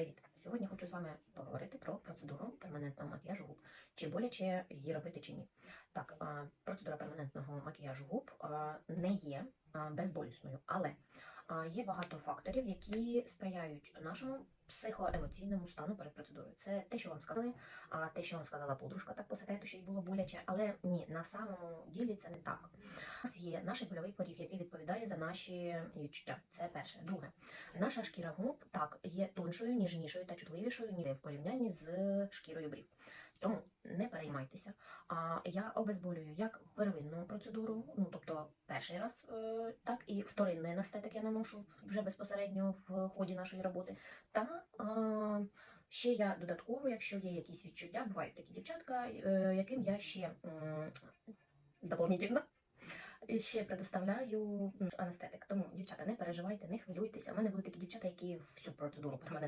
Привіт! Сьогодні хочу з вами поговорити про процедуру перманентного макіяжу губ. Чи боляче її робити чи ні. Так, процедура перманентного макіяжу губ не є безболісною, але є багато факторів, які сприяють нашому психоемоційному стану перед процедурою. Це те, що вам сказали, а те, що вам сказала подружка, так по секрету, що їй було боляче, але ні, на самому ділі це не так. У нас є наш больовий поріг, який відповідає за наші відчуття. Це перше. Друге, наша шкіра губ так є тоншою, ніжнішою та чутливішою ніде в порівнянні з шкірою брів. Переймайтеся. А я обезболюю як первинну процедуру, ну тобто перший раз, е, так і вторинний анестетик я наношу вже безпосередньо в ході нашої роботи. Та е, ще я додатково, якщо є якісь відчуття, бувають такі дівчатка, е, яким я ще доповнительно ще предоставляю анестетик. Тому, дівчата, не переживайте, не хвилюйтеся. У мене були такі дівчата, які всю процедуру перманентно